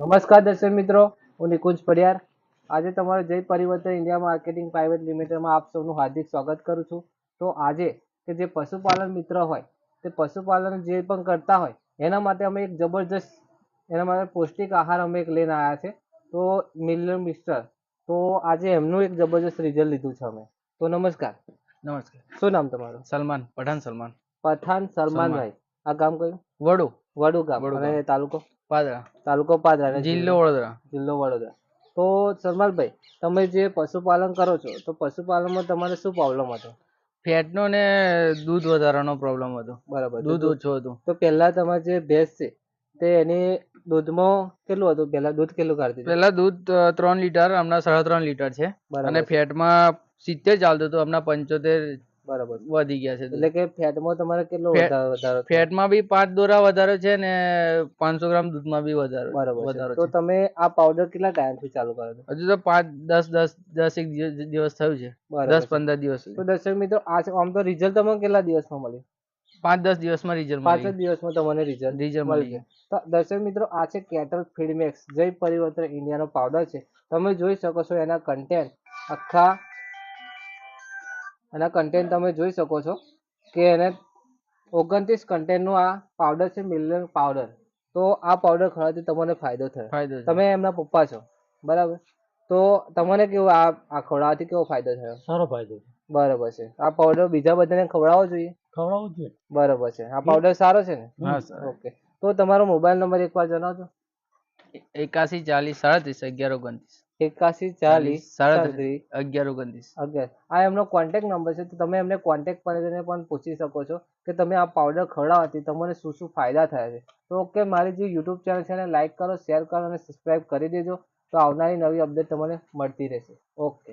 નમસ્કાર દર્શક મિત્રો હું નિકુંજ પડિયાર. આજે તમારું જય પરિવર્તન ઇન્ડિયા માર્કેટિંગ પ્રાઇવેટ લિમિટેડમાં આપ સૌનું હાર્દિક સ્વાગત કરું છું. તો આજે કે જે પશુપાલન મિત્ર હોય તે પશુપાલન જે પણ કરતા હોય એના માટે અમે એક જબરજસ્ત એના માટે પૌષ્ટિક આહાર અમે એક લઈને આવ્યા છે. તો મિલિયન મિસ્ટર તો આજે એમનું એક જબરજસ્ત રિઝલ્ટ લીધું છે અમે. તો નમસ્કાર. નમસ્કાર. શું નામ તમારું? સલમાન પઠાણ સલમાન. પઠાણ સલમાનભાઈ આ ગામ કયું? વડુ. વડુ ગામ અને તાલુકો પાદરા. તાલુકો પાદરા જિલ્લો વડોદરા. જિલ્લો વડોદરા. તો સરમાલભાઈ તમે જે પશુપાલન કરો છો તો પશુપાલનમાં તમારે શું પ્રોબ્લેમ હતો? ફેટનો ને દૂધ વધારાનો પ્રોબ્લેમ હતો. બરાબર. દૂધ ઓછું હતું. તો પહેલા તમારે જે ભેંસ છે તે એની દૂધમાં કેટલું હતું? પહેલા દૂધ કેટલું કાઢતી? પહેલા દૂધ ત્રણ લીટર હમણાં સાડા ત્રણ લીટર છે. અને ફેટમાં સિત્તેર ચાલતું હતું હમણાં પંચોતેર બરાબર. વધી ગયા છે એટલે કે ફેટમાં તમારે કેટલો વધારો ફેટમાં બી પાંચ દોરા વધારે છે ને પાંચસો ગ્રામ દૂધમાં બી વધારે બરાબર વધારો તો તમે આ પાવડર કેટલા ટાઈમથી ચાલુ કર્યો હતો હજુ તો પાંચ દસ દસ દસ એક દિવસ થયું છે. દસ પંદર દિવસ તો દર્શક મિત્રો આ આમ તો રિઝલ્ટ તમને કેટલા દિવસમાં મળ્યું? પાંચ દસ દિવસમાં રિઝલ્ટ પાંચ જ દિવસમાં તમને રિઝલ્ટ રિઝલ્ટ મળી ગયું. તો દર્શક મિત્રો આ છે કેટલ ફીડમેક્સ જય પરિવર્તન ઇન્ડિયાનો પાવડર છે. તમે જોઈ શકો છો એના કન્ટેન્ટ આખા એના કન્ટેન્ટ તમે જોઈ શકો છો કે એને ઓગણત્રીસ કન્ટેન્ટનું આ પાવડર છે મિલિયન પાવડર તો આ પાવડર ખાવાથી તમને ફાયદો થયો. ફાયદો તમે એમના પપ્પા છો બરાબર? તો તમને કેવું આ આ ખવડાવવાથી કેવો ફાયદો થયો? સારો ફાયદો બરાબર છે. આ પાવડર બીજા બધાને ખવડાવવો જોઈએ? ખવડાવવો જોઈએ. બરાબર છે. આ પાવડર સારો છે ને? હા સર. ઓકે. તો તમારો મોબાઈલ નંબર એકવાર જણાવજો. એકાસી ચાલીસ સાડત્રીસ અગિયાર ઓગણત્રીસ. એકાસી ચાલીસ સાડત્રીસ અગિયાર ઓગણત્રીસ. અગિયાર. આ એમનો કોન્ટેક્ટ નંબર છે તો તમે એમને કોન્ટેક્ટ કરીને પણ પૂછી શકો છો કે તમે આ પાવડર ખવડાવવાથી તમને શું શું ફાયદા થયા છે. તો ઓકે મારી જે યુટ્યુબ ચેનલ છે એને લાઈક કરો શેર કરો અને સબસ્ક્રાઈબ કરી દેજો. તો આવનારી નવી અપડેટ તમને મળતી રહેશે. ઓકે